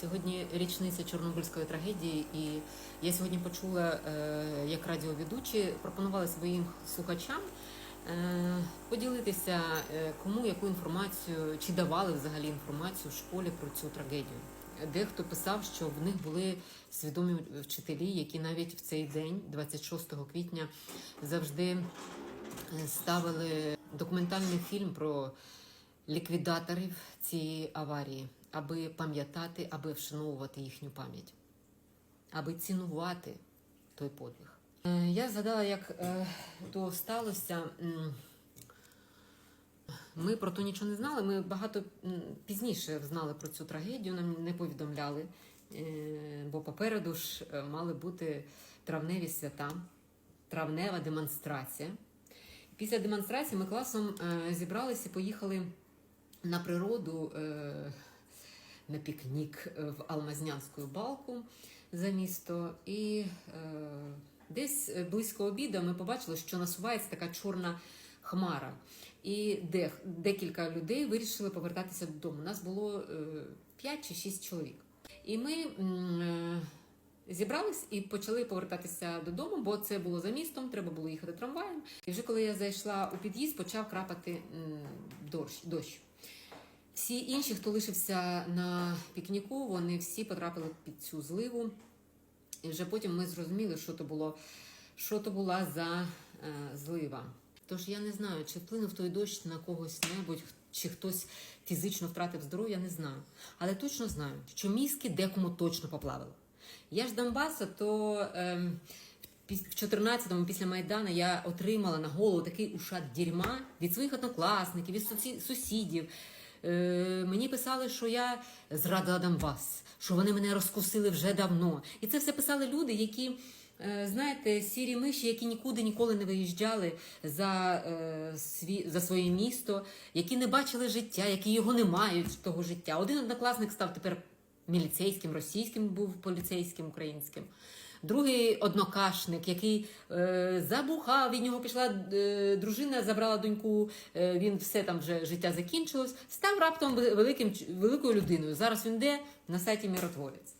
Сьогодні річниця Чорнобильської трагедії, і я сьогодні почула, е, як радіоведучі пропонували своїм слухачам е, поділитися, е, кому яку інформацію чи давали взагалі інформацію в школі про цю трагедію. Дехто писав, що в них були свідомі вчителі, які навіть в цей день, 26 квітня, завжди ставили документальний фільм про ліквідаторів цієї аварії, аби пам'ятати, аби вшановувати їхню пам'ять, аби цінувати той подвиг. Е, Я згадала, як е, то сталося. Ми про то нічого не знали. Ми багато пізніше знали про цю трагедію, нам не повідомляли, Е, бо попереду ж мали бути травневі свята, травнева демонстрація. Після демонстрації ми класом зібралися, поїхали на природу е, на пікнік е, в Алмазнянську балку за місто. І е, десь близько обіду ми побачили, що насувається така чорна хмара. І де, декілька людей вирішили повертатися додому. У Нас було е, 5 чи 6 чоловік. І ми зібрались і почали повертатися додому, бо це було за містом, треба було їхати трамваєм. І вже коли я зайшла у під'їзд, почав крапати дощ. Всі інші, хто лишився на пікніку, вони всі потрапили під цю зливу. І вже потім ми зрозуміли, що то було, що то була за е, злива. Тож я не знаю, чи вплинув той дощ на когось небудь, чи хтось фізично втратив здоров'я, не знаю. Але точно знаю, що мізки декому точно поплавили. Я ж Донбаса, то піс- в 14-му після Майдану я отримала на голову такий ушат дерьма від своїх однокласників, від сусідів. Е, мені писали, що я зрадила Донбас, що вони мене розкусили вже давно. І це все писали люди, які, е, знаєте, сірі миші, які нікуди ніколи не виїжджали за, е, сві, за своє місто, які не бачили життя, які його не мають того життя. Один однокласник став тепер міліцейським, російським був поліцейським українським. Другий однокашник, який е, забухав, від нього пішла е, дружина, забрала доньку, е, він все там вже життя закінчилось, став раптом великим, великою людиною. Зараз він де на сайті Міротворець.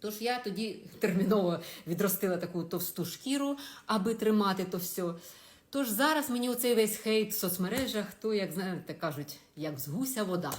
Тож я тоді терміново відростила таку товсту шкіру, аби тримати то все. Тож зараз мені оцей весь хейт в соцмережах, то, як знаєте, кажуть, як з гуся вода.